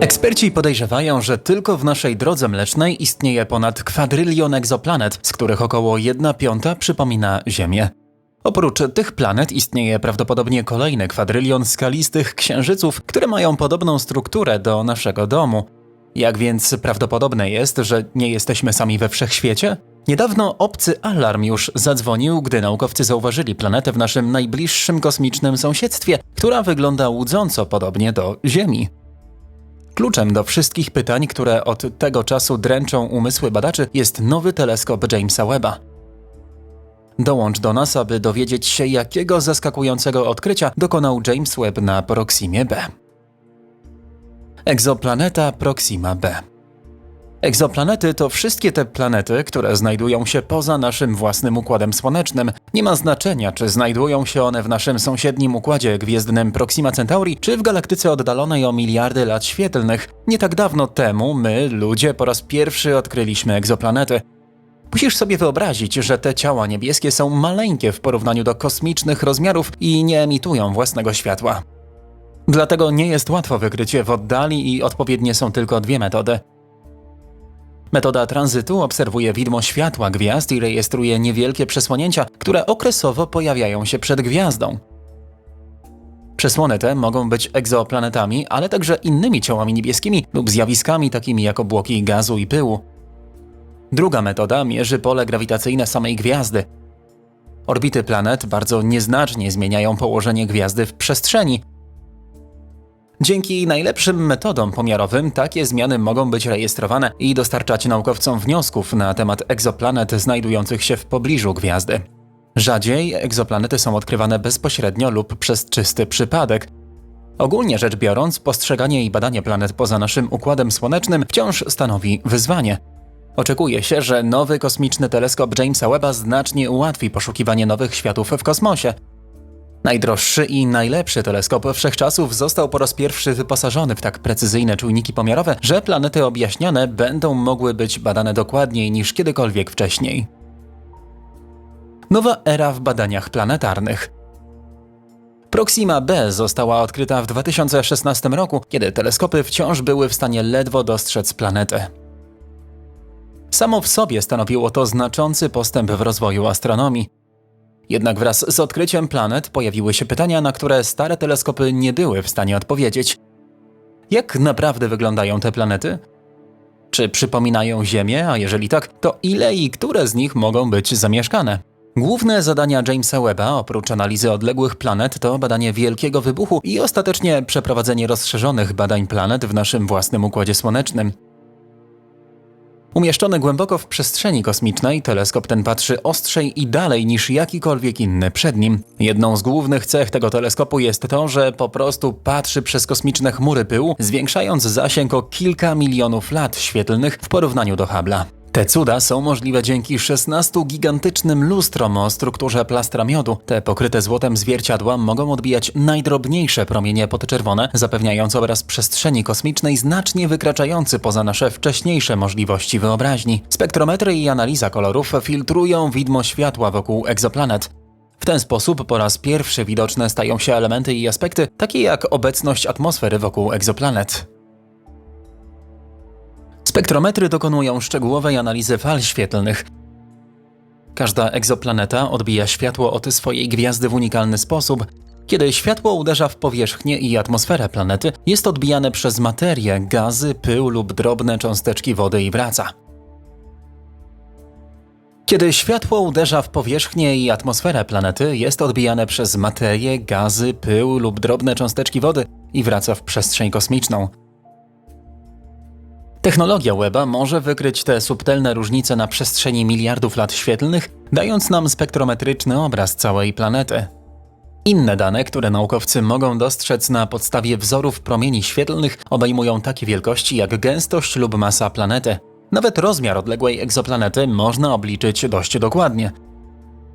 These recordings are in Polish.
Eksperci podejrzewają, że tylko w naszej drodze mlecznej istnieje ponad kwadrylion egzoplanet, z których około 1 piąta przypomina Ziemię. Oprócz tych planet istnieje prawdopodobnie kolejny kwadrylion skalistych księżyców, które mają podobną strukturę do naszego domu. Jak więc prawdopodobne jest, że nie jesteśmy sami we wszechświecie? Niedawno obcy alarm już zadzwonił, gdy naukowcy zauważyli planetę w naszym najbliższym kosmicznym sąsiedztwie, która wygląda łudząco podobnie do Ziemi. Kluczem do wszystkich pytań, które od tego czasu dręczą umysły badaczy, jest nowy teleskop Jamesa Webba. Dołącz do nas, aby dowiedzieć się, jakiego zaskakującego odkrycia dokonał James Webb na Proximie B. Egzoplaneta Proxima B. Egzoplanety to wszystkie te planety, które znajdują się poza naszym własnym układem słonecznym. Nie ma znaczenia, czy znajdują się one w naszym sąsiednim układzie gwiezdnym Proxima Centauri, czy w galaktyce oddalonej o miliardy lat świetlnych. Nie tak dawno temu my, ludzie, po raz pierwszy odkryliśmy egzoplanety. Musisz sobie wyobrazić, że te ciała niebieskie są maleńkie w porównaniu do kosmicznych rozmiarów i nie emitują własnego światła. Dlatego nie jest łatwo wykryć je w oddali i odpowiednie są tylko dwie metody. Metoda tranzytu obserwuje widmo światła gwiazd i rejestruje niewielkie przesłonięcia, które okresowo pojawiają się przed gwiazdą. Przesłony te mogą być egzoplanetami, ale także innymi ciałami niebieskimi lub zjawiskami takimi jak obłoki gazu i pyłu. Druga metoda mierzy pole grawitacyjne samej gwiazdy. Orbity planet bardzo nieznacznie zmieniają położenie gwiazdy w przestrzeni. Dzięki najlepszym metodom pomiarowym takie zmiany mogą być rejestrowane i dostarczać naukowcom wniosków na temat egzoplanet znajdujących się w pobliżu gwiazdy. Rzadziej egzoplanety są odkrywane bezpośrednio lub przez czysty przypadek. Ogólnie rzecz biorąc, postrzeganie i badanie planet poza naszym układem słonecznym wciąż stanowi wyzwanie. Oczekuje się, że nowy kosmiczny teleskop Jamesa Webba znacznie ułatwi poszukiwanie nowych światów w kosmosie. Najdroższy i najlepszy teleskop wszechczasów został po raz pierwszy wyposażony w tak precyzyjne czujniki pomiarowe, że planety objaśnione będą mogły być badane dokładniej niż kiedykolwiek wcześniej. Nowa era w badaniach planetarnych. Proxima B została odkryta w 2016 roku, kiedy teleskopy wciąż były w stanie ledwo dostrzec planetę. Samo w sobie stanowiło to znaczący postęp w rozwoju astronomii. Jednak wraz z odkryciem planet pojawiły się pytania, na które stare teleskopy nie były w stanie odpowiedzieć. Jak naprawdę wyglądają te planety? Czy przypominają Ziemię, a jeżeli tak, to ile i które z nich mogą być zamieszkane? Główne zadania Jamesa Webba, oprócz analizy odległych planet, to badanie wielkiego wybuchu i ostatecznie przeprowadzenie rozszerzonych badań planet w naszym własnym układzie słonecznym. Umieszczony głęboko w przestrzeni kosmicznej, teleskop ten patrzy ostrzej i dalej niż jakikolwiek inny przed nim. Jedną z głównych cech tego teleskopu jest to, że po prostu patrzy przez kosmiczne chmury pyłu, zwiększając zasięg o kilka milionów lat świetlnych w porównaniu do Hubble'a. Te cuda są możliwe dzięki 16 gigantycznym lustrom o strukturze plastra miodu. Te pokryte złotem zwierciadła mogą odbijać najdrobniejsze promienie podczerwone, zapewniając obraz przestrzeni kosmicznej znacznie wykraczający poza nasze wcześniejsze możliwości wyobraźni. Spektrometry i analiza kolorów filtrują widmo światła wokół egzoplanet. W ten sposób po raz pierwszy widoczne stają się elementy i aspekty, takie jak obecność atmosfery wokół egzoplanet. Spektrometry dokonują szczegółowej analizy fal świetlnych. Każda egzoplaneta odbija światło od swojej gwiazdy w unikalny sposób. Kiedy światło uderza w powierzchnię i atmosferę planety, jest odbijane przez materię, gazy, pył lub drobne cząsteczki wody i wraca. Kiedy światło uderza w powierzchnię i atmosferę planety, jest odbijane przez materię, gazy, pył lub drobne cząsteczki wody i wraca w przestrzeń kosmiczną. Technologia Weba może wykryć te subtelne różnice na przestrzeni miliardów lat świetlnych, dając nam spektrometryczny obraz całej planety. Inne dane, które naukowcy mogą dostrzec na podstawie wzorów promieni świetlnych, obejmują takie wielkości jak gęstość lub masa planety. Nawet rozmiar odległej egzoplanety można obliczyć dość dokładnie.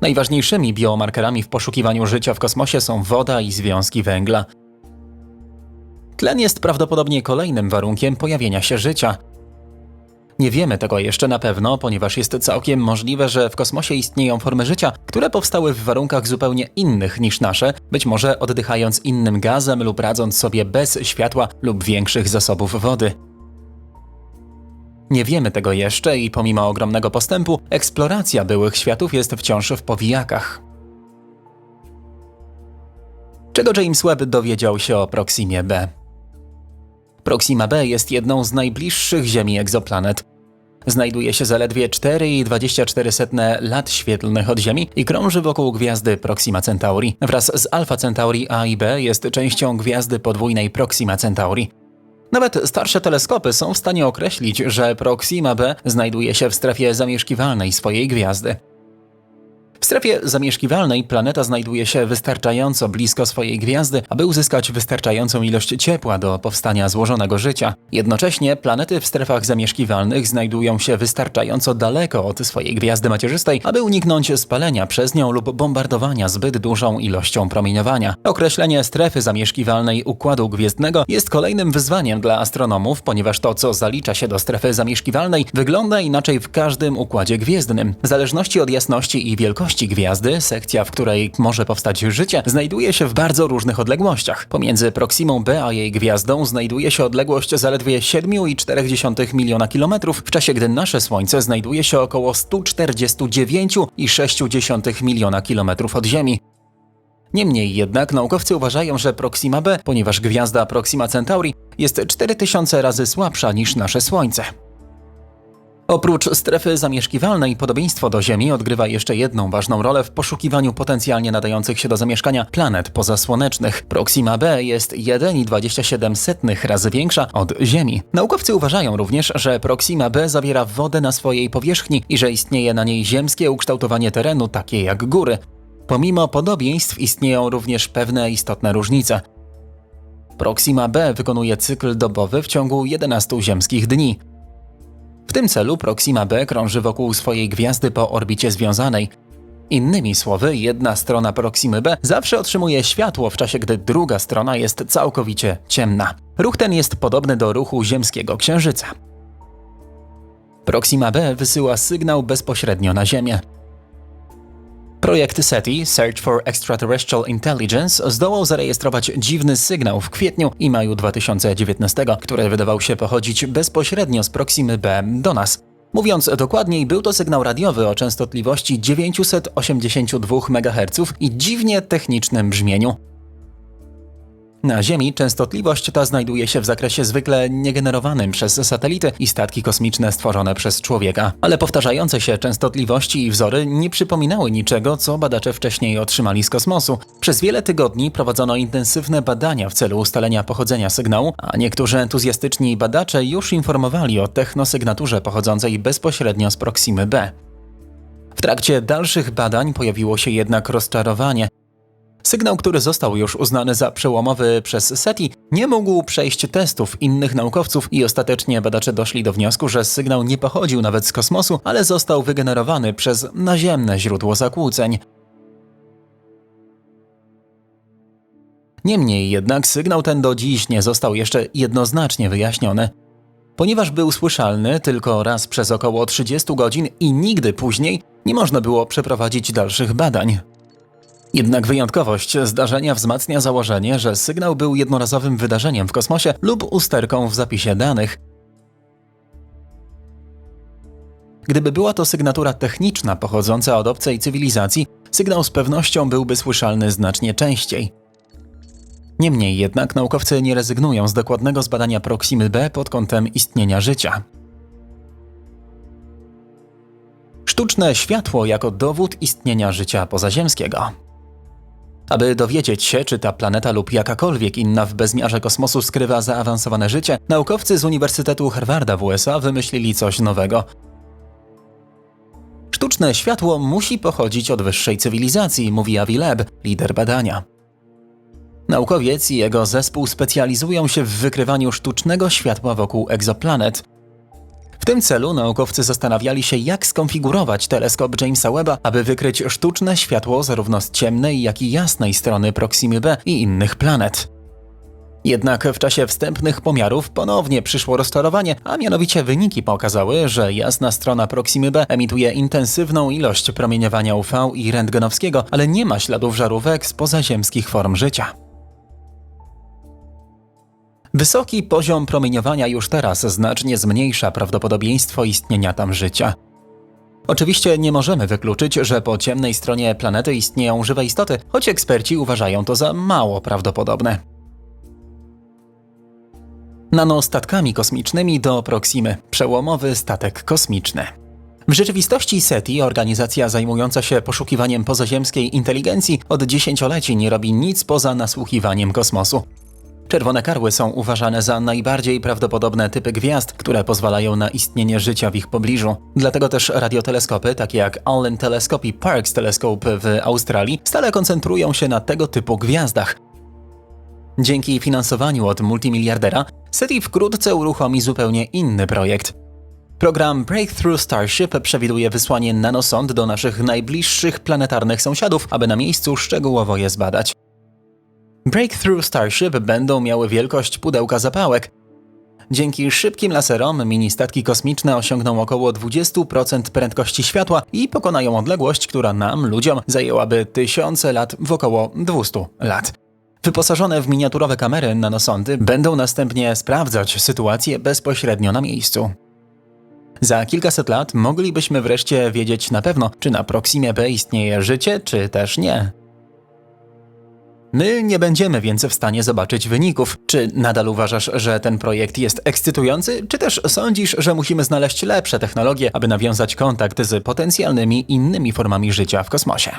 Najważniejszymi biomarkerami w poszukiwaniu życia w kosmosie są woda i związki węgla. Tlen jest prawdopodobnie kolejnym warunkiem pojawienia się życia. Nie wiemy tego jeszcze na pewno, ponieważ jest całkiem możliwe, że w kosmosie istnieją formy życia, które powstały w warunkach zupełnie innych niż nasze, być może oddychając innym gazem lub radząc sobie bez światła lub większych zasobów wody. Nie wiemy tego jeszcze i pomimo ogromnego postępu, eksploracja byłych światów jest wciąż w powijakach. Czego James Webb dowiedział się o Proximie B? Proxima B jest jedną z najbliższych Ziemi egzoplanet. Znajduje się zaledwie 4,24 lat świetlnych od Ziemi i krąży wokół gwiazdy Proxima Centauri. Wraz z Alpha Centauri A i B jest częścią gwiazdy podwójnej Proxima Centauri. Nawet starsze teleskopy są w stanie określić, że Proxima B znajduje się w strefie zamieszkiwalnej swojej gwiazdy. W strefie zamieszkiwalnej planeta znajduje się wystarczająco blisko swojej gwiazdy, aby uzyskać wystarczającą ilość ciepła do powstania złożonego życia. Jednocześnie planety w strefach zamieszkiwalnych znajdują się wystarczająco daleko od swojej gwiazdy macierzystej, aby uniknąć spalenia przez nią lub bombardowania zbyt dużą ilością promieniowania. Określenie strefy zamieszkiwalnej układu gwiezdnego jest kolejnym wyzwaniem dla astronomów, ponieważ to, co zalicza się do strefy zamieszkiwalnej, wygląda inaczej w każdym układzie gwiezdnym. W zależności od jasności i wielkości gwiazdy, sekcja, w której może powstać życie, znajduje się w bardzo różnych odległościach. Pomiędzy Proximą B a jej gwiazdą znajduje się odległość zaledwie 7,4 miliona kilometrów, w czasie gdy nasze Słońce znajduje się około 149,6 miliona kilometrów od Ziemi. Niemniej jednak naukowcy uważają, że Proxima B, ponieważ gwiazda Proxima Centauri jest 4000 razy słabsza niż nasze Słońce. Oprócz strefy zamieszkiwalnej, podobieństwo do Ziemi odgrywa jeszcze jedną ważną rolę w poszukiwaniu potencjalnie nadających się do zamieszkania planet pozasłonecznych. Proxima B jest 1,27 razy większa od Ziemi. Naukowcy uważają również, że Proxima B zawiera wodę na swojej powierzchni i że istnieje na niej ziemskie ukształtowanie terenu, takie jak góry. Pomimo podobieństw istnieją również pewne istotne różnice. Proxima B wykonuje cykl dobowy w ciągu 11 ziemskich dni. Tym celu Proxima B krąży wokół swojej gwiazdy po orbicie związanej. Innymi słowy, jedna strona Proximy B zawsze otrzymuje światło, w czasie gdy druga strona jest całkowicie ciemna. Ruch ten jest podobny do ruchu ziemskiego księżyca. Proxima B wysyła sygnał bezpośrednio na Ziemię. Projekt SETI, Search for Extraterrestrial Intelligence, zdołał zarejestrować dziwny sygnał w kwietniu i maju 2019, który wydawał się pochodzić bezpośrednio z Proximy B do nas. Mówiąc dokładniej, był to sygnał radiowy o częstotliwości 982 MHz i dziwnie technicznym brzmieniu. Na Ziemi częstotliwość ta znajduje się w zakresie zwykle niegenerowanym przez satelity i statki kosmiczne stworzone przez człowieka, ale powtarzające się częstotliwości i wzory nie przypominały niczego, co badacze wcześniej otrzymali z kosmosu. Przez wiele tygodni prowadzono intensywne badania w celu ustalenia pochodzenia sygnału, a niektórzy entuzjastyczni badacze już informowali o technosygnaturze pochodzącej bezpośrednio z Proximy B. W trakcie dalszych badań pojawiło się jednak rozczarowanie, Sygnał, który został już uznany za przełomowy przez SETI, nie mógł przejść testów innych naukowców i ostatecznie badacze doszli do wniosku, że sygnał nie pochodził nawet z kosmosu, ale został wygenerowany przez naziemne źródło zakłóceń. Niemniej jednak sygnał ten do dziś nie został jeszcze jednoznacznie wyjaśniony. Ponieważ był słyszalny tylko raz przez około 30 godzin i nigdy później, nie można było przeprowadzić dalszych badań. Jednak wyjątkowość zdarzenia wzmacnia założenie, że sygnał był jednorazowym wydarzeniem w kosmosie lub usterką w zapisie danych. Gdyby była to sygnatura techniczna pochodząca od obcej cywilizacji, sygnał z pewnością byłby słyszalny znacznie częściej. Niemniej jednak naukowcy nie rezygnują z dokładnego zbadania Proximy B pod kątem istnienia życia. Sztuczne światło jako dowód istnienia życia pozaziemskiego. Aby dowiedzieć się, czy ta planeta lub jakakolwiek inna w bezmiarze kosmosu skrywa zaawansowane życie, naukowcy z Uniwersytetu Harvarda w USA wymyślili coś nowego. Sztuczne światło musi pochodzić od wyższej cywilizacji, mówi Avi Leb, lider badania. Naukowiec i jego zespół specjalizują się w wykrywaniu sztucznego światła wokół egzoplanet – w tym celu naukowcy zastanawiali się, jak skonfigurować teleskop Jamesa Webba, aby wykryć sztuczne światło zarówno z ciemnej, jak i jasnej strony Proximy B i innych planet. Jednak w czasie wstępnych pomiarów ponownie przyszło rozczarowanie, a mianowicie wyniki pokazały, że jasna strona Proximy B emituje intensywną ilość promieniowania UV i rentgenowskiego, ale nie ma śladów żarówek z pozaziemskich form życia. Wysoki poziom promieniowania już teraz znacznie zmniejsza prawdopodobieństwo istnienia tam życia. Oczywiście nie możemy wykluczyć, że po ciemnej stronie planety istnieją żywe istoty, choć eksperci uważają to za mało prawdopodobne. Nanostatkami kosmicznymi do Proximy przełomowy statek kosmiczny. W rzeczywistości SETI, organizacja zajmująca się poszukiwaniem pozaziemskiej inteligencji, od dziesięcioleci nie robi nic poza nasłuchiwaniem kosmosu. Czerwone karły są uważane za najbardziej prawdopodobne typy gwiazd, które pozwalają na istnienie życia w ich pobliżu. Dlatego też radioteleskopy, takie jak Allen Telescope i Parkes Telescope w Australii, stale koncentrują się na tego typu gwiazdach. Dzięki finansowaniu od multimiliardera, SETI wkrótce uruchomi zupełnie inny projekt. Program Breakthrough Starship przewiduje wysłanie nanosond do naszych najbliższych planetarnych sąsiadów, aby na miejscu szczegółowo je zbadać. Breakthrough Starship będą miały wielkość pudełka zapałek. Dzięki szybkim laserom mini statki kosmiczne osiągną około 20% prędkości światła i pokonają odległość, która nam, ludziom, zajęłaby tysiące lat w około 200 lat. Wyposażone w miniaturowe kamery nanosondy będą następnie sprawdzać sytuację bezpośrednio na miejscu. Za kilkaset lat moglibyśmy wreszcie wiedzieć na pewno, czy na Proximie B istnieje życie, czy też nie. My nie będziemy więc w stanie zobaczyć wyników. Czy nadal uważasz, że ten projekt jest ekscytujący, czy też sądzisz, że musimy znaleźć lepsze technologie, aby nawiązać kontakt z potencjalnymi innymi formami życia w kosmosie?